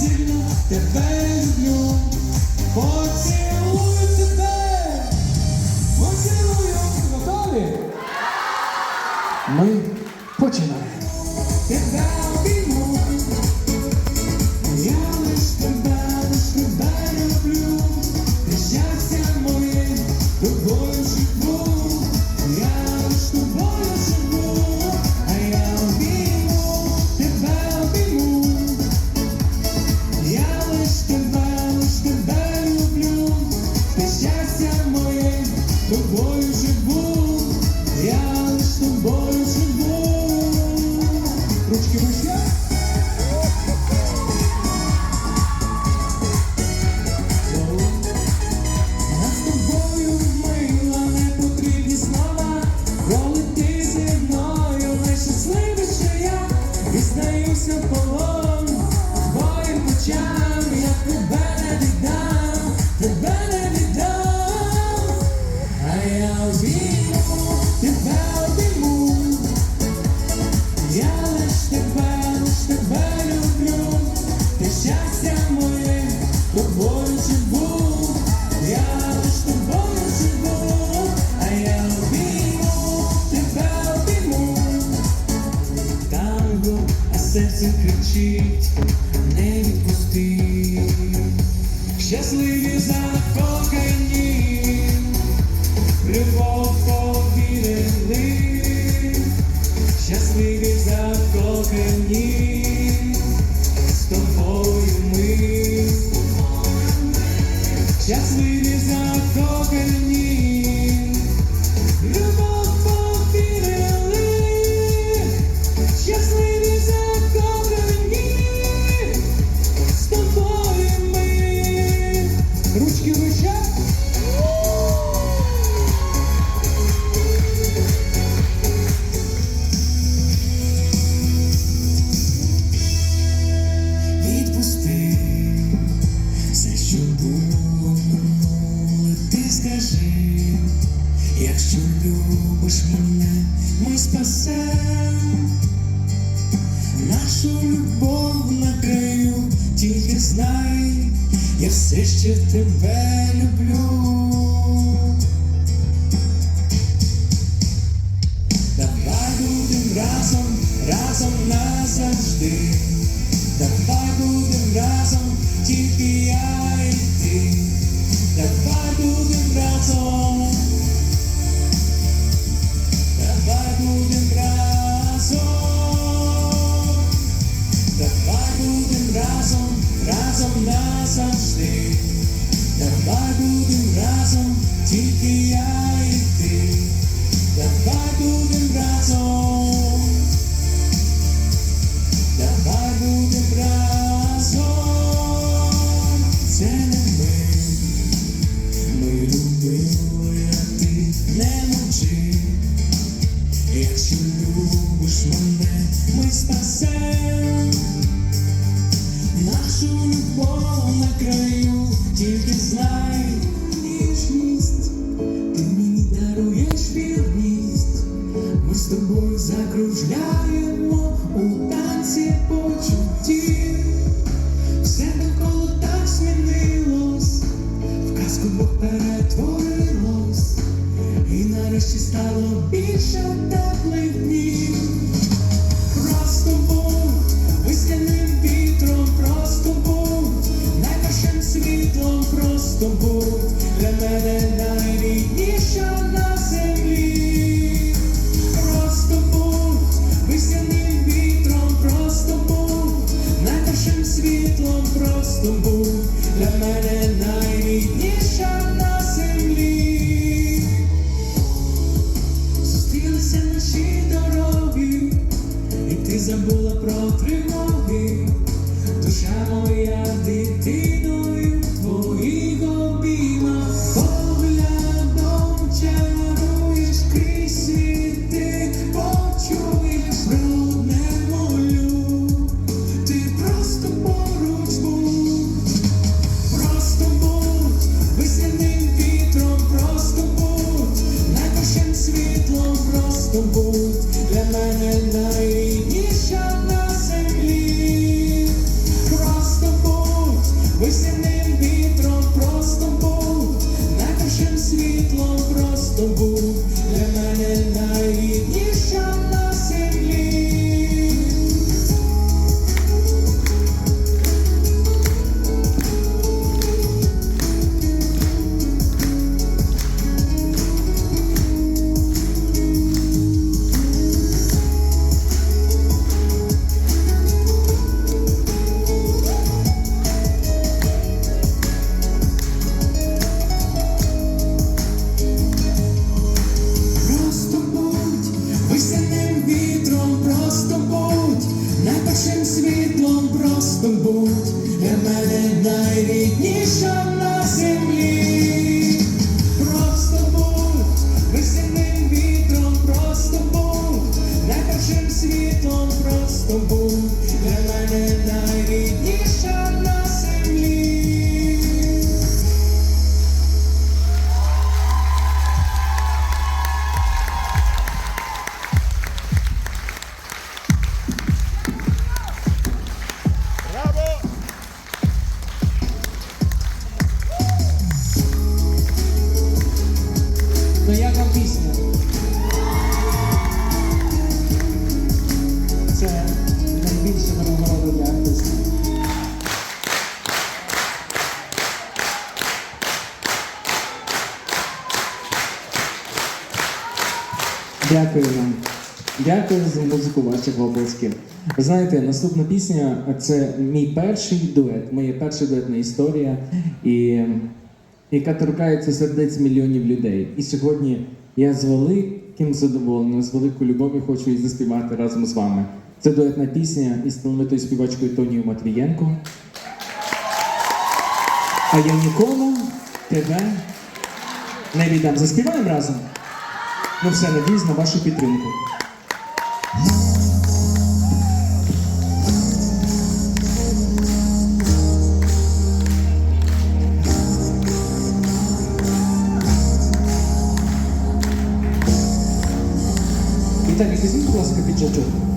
сильно тебе люблю. Спасибо всем. to cheat. Якщо спасем нашу любов на краю, тільки знай ніжність, ти мені даруєш вірність, ми з тобою. Дякую за музику ваших обласків. Ви знаєте, наступна пісня це мій перший дует, моя перша дуетна історія, і, яка торкається сердець мільйонів людей. І сьогодні я з великим задоволенням, з великою любов'ю хочу її заспівати разом з вами. Це дуетна пісня із талановитою співачкою Тонією Матвієнко. А я нікому тебе не віддам. Заспіваємо разом? Ну все, надіюсь на вашу підтримку. ちょ。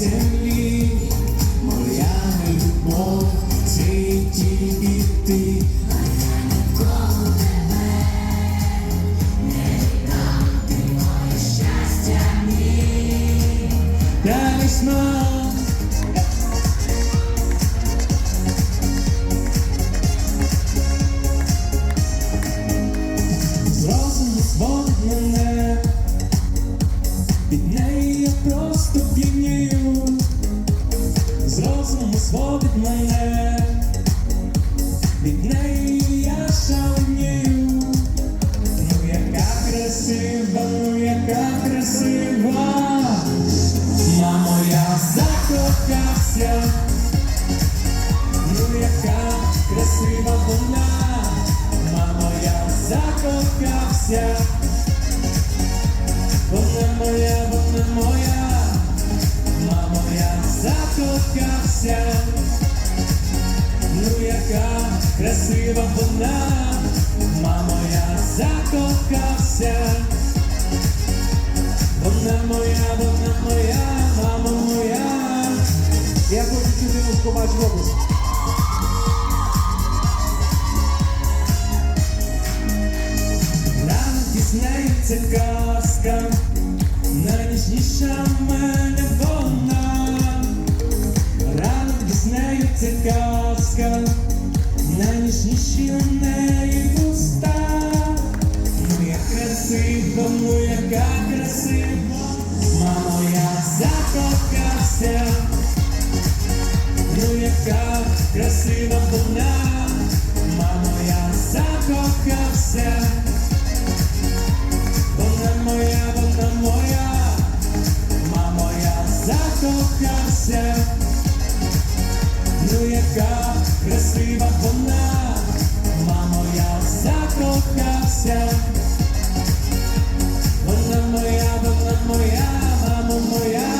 Yeah. Красива, ну яка красива, мамо, я закохався, ну яка красива вона, мамо, я закохався. Вона моя, вона моя, мамо, я закохався. Ну яка красива вона, мамо, я закохався. Вона моя, вона моя, мамо моя. Я хочу чути музику бачу область. Рано пізнається казка, найніжніша в мене вона. Рано пізнається казка, найніжніші у неї красива вона, мамо, закохався. Вона моя, вона моя, мамо, закохався. Ну яка красива вона, мамо, закохався. Вона моя, вона моя, мамо моя.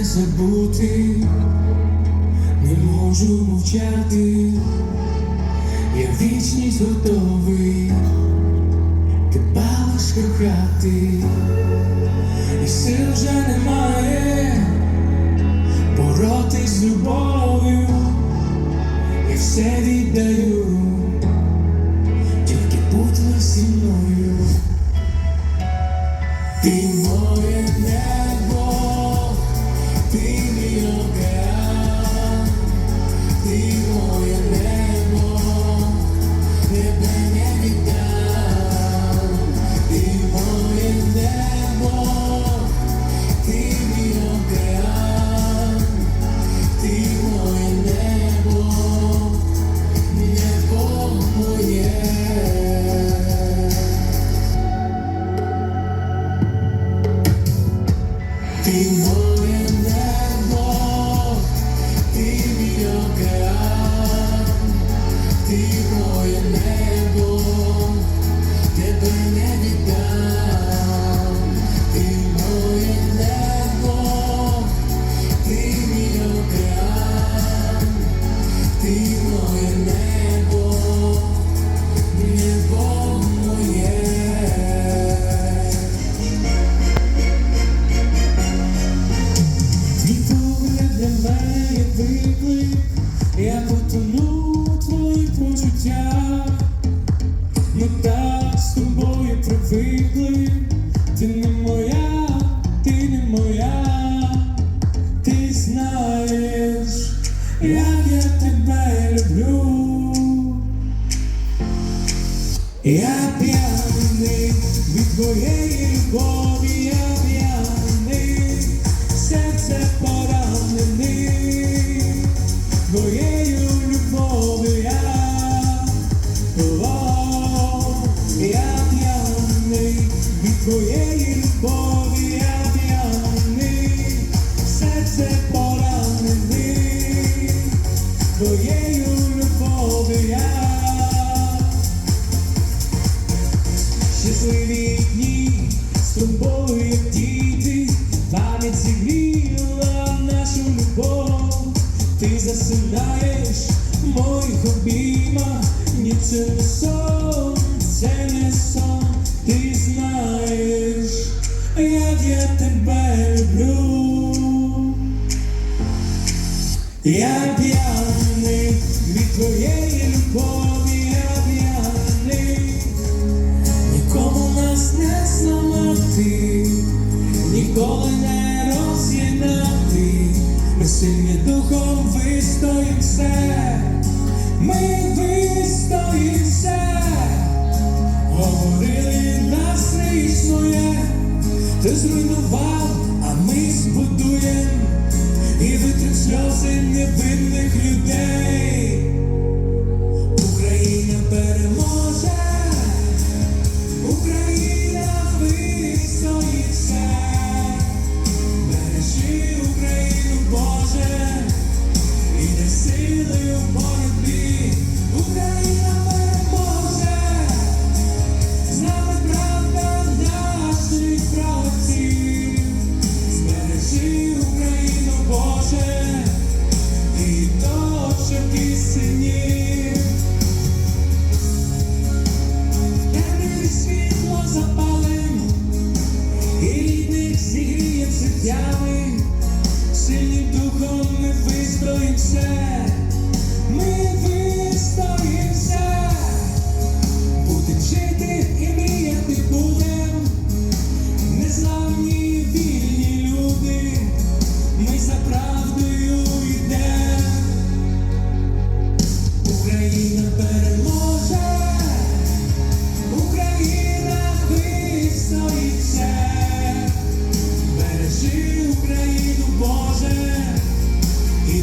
Не забути, не можу мовчати, я вічність готовий, тебе лиш кохати. Ти моє небо, тебе не віддам. як я тебе люблю, я п'яний від твоєї любові. ти зруйнував, а ми збудуєм і витрив сльози невинних людей.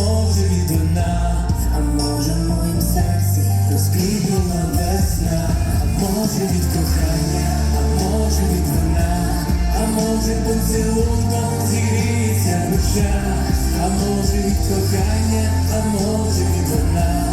може від вина, а може в моїм серці розкріпила весна, а може від кохання, а може від вина, а може поцілунком зігріється душа, а може від кохання, а може від вина.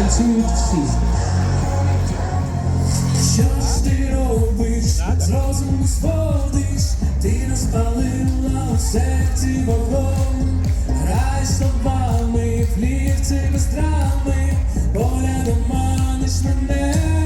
танцюють. Що ж ти робиш? З розуму сходиш, ти розпалила у серці вогонь, грай словами, флірці без травми, поглядом маниш мене.